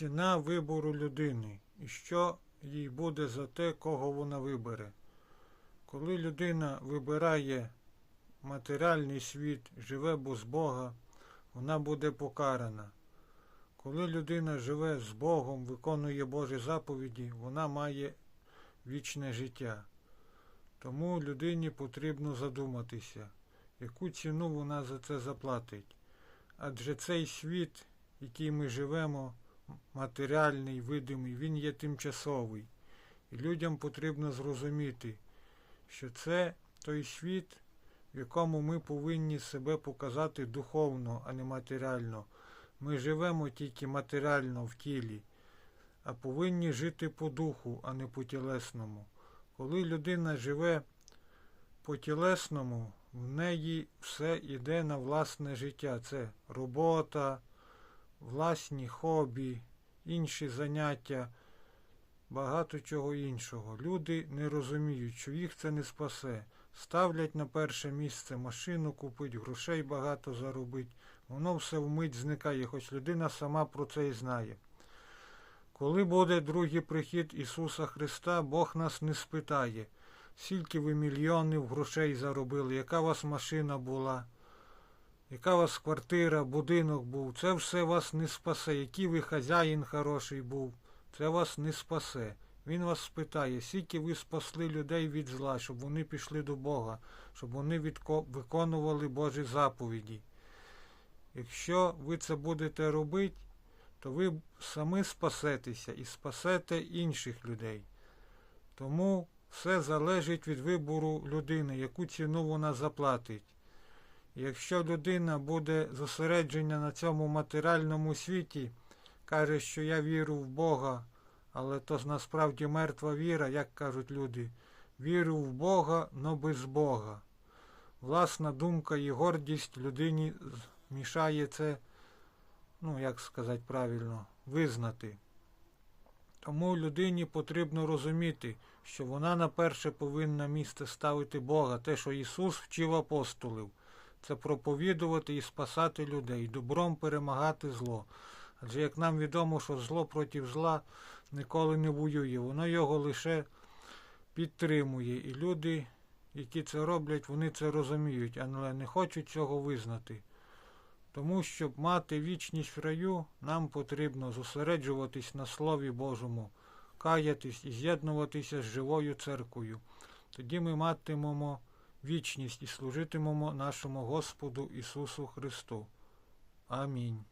Ціна вибору людини і що їй буде за те, кого вона вибере. Коли людина вибирає матеріальний світ, живе без Бога, вона буде покарана. Коли людина живе з Богом, виконує Божі заповіді, вона має вічне життя. Тому людині потрібно задуматися, яку ціну вона за це заплатить. Адже цей світ, який ми живемо, матеріальний, видимий, він є тимчасовий. І людям потрібно зрозуміти, що це той світ, в якому ми повинні себе показати духовно, а не матеріально. Ми живемо тільки матеріально в тілі, а повинні жити по духу, а не по тілесному. Коли людина живе по тілесному, в неї все йде на власне життя. Це робота, власні хобі, інші заняття, багато чого іншого. Люди не розуміють, що їх це не спасе. Ставлять на перше місце машину купить, грошей багато заробить. Воно все вмить зникає, хоч людина сама про це і знає. Коли буде другий прихід Ісуса Христа, Бог нас не спитає, скільки ви мільйонів грошей заробили, яка у вас машина була, яка у вас квартира, будинок був. Це все вас не спасе. Який ви хазяїн хороший був, це вас не спасе. Він вас спитає, скільки ви спасли людей від зла, щоб вони пішли до Бога, щоб вони відко- виконували Божі заповіді. Якщо ви це будете робити, то ви самі спасетеся і спасете інших людей. Тому все залежить від вибору людини, яку ціну вона заплатить. Якщо людина буде зосереджена на цьому матеріальному світі, каже, що я вірю в Бога, але то насправді мертва віра, як кажуть люди, вірю в Бога, но без Бога. Власна думка і гордість людині мішає це, ну як сказати правильно, визнати. Тому людині потрібно розуміти, що вона на перше повинна місце ставити Бога, те, що Ісус вчив апостолів, це проповідувати і спасати людей, добром перемагати зло. Адже як нам відомо, що зло проти зла ніколи не воює, воно його лише підтримує. І люди, які це роблять, вони це розуміють, але не хочуть цього визнати. Тому, щоб мати вічність в раю, нам потрібно зосереджуватись на Слові Божому, каятись і з'єднуватися з живою церквою. Тоді ми матимемо вічність і служитимемо нашому Господу Ісусу Христу. Амінь.